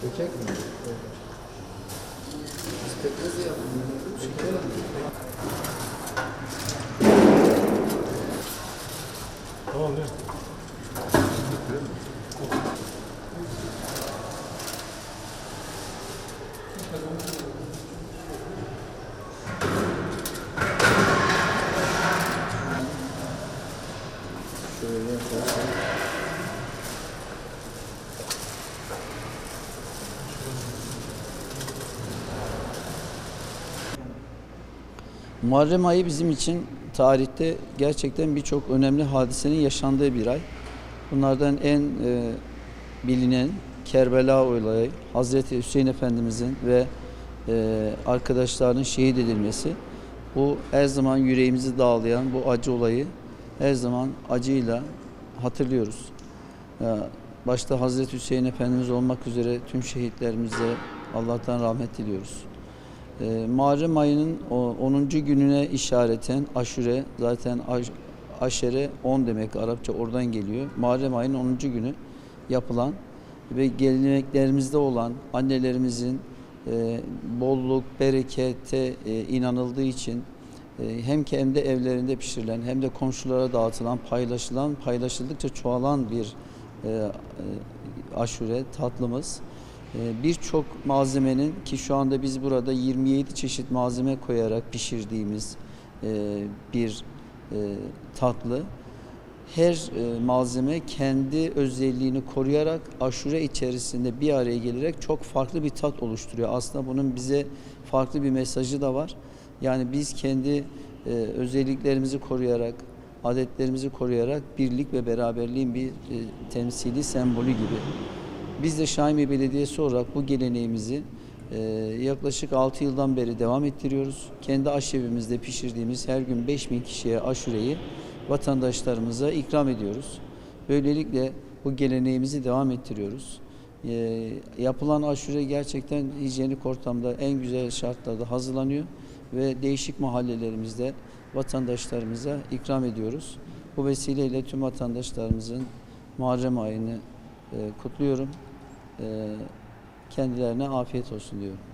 Çekmiyor. Biz pekmez de yapmıyoruz. Şeker alıyoruz. Tamam değil mi? Şöyle yaparsak. Muharrem ayı bizim için tarihte gerçekten birçok önemli hadisenin yaşandığı bir ay. Bunlardan en e, bilinen Kerbela olayı, Hazreti Hüseyin Efendimizin ve e, arkadaşlarının şehit edilmesi. Bu her zaman yüreğimizi dağlayan bu acı olayı her zaman acıyla hatırlıyoruz. Ya, Başta Hazreti Hüseyin Efendimiz olmak üzere tüm şehitlerimize Allah'tan rahmet diliyoruz. E, Muharrem ayının o 10. gününe işareten aşure zaten aş, aşere 10 demek Arapça oradan geliyor. Muharrem ayının 10. günü yapılan ve geleneklerimizde olan annelerimizin e, bolluk, berekete e, inanıldığı için e, hem kendi evlerinde pişirilen hem de komşulara dağıtılan, paylaşılan, paylaşıldıkça çoğalan bir aşure tatlımız. Ee, Birçok malzemenin ki şu anda biz burada 27 çeşit malzeme koyarak pişirdiğimiz e, bir e, tatlı. Her e, malzeme kendi özelliğini koruyarak aşure içerisinde bir araya gelerek çok farklı bir tat oluşturuyor. Aslında bunun bize farklı bir mesajı da var. Yani biz kendi özelliklerimizi koruyarak, adetlerimizi koruyarak birlik ve beraberliğin bir temsili sembolü gibi. Biz de Şahinbey Belediyesi olarak bu geleneğimizi e, yaklaşık 6 yıldan beri devam ettiriyoruz. Kendi aşevimizde pişirdiğimiz her gün 5000 kişiye aşureyi vatandaşlarımıza ikram ediyoruz. Böylelikle bu geleneğimizi devam ettiriyoruz. E, yapılan aşure gerçekten hijyenik ortamda en güzel şartlarda hazırlanıyor ve değişik mahallelerimizde vatandaşlarımıza ikram ediyoruz. Bu vesileyle tüm vatandaşlarımızın Muharrem ayını e, kutluyorum. E, kendilerine afiyet olsun diyorum.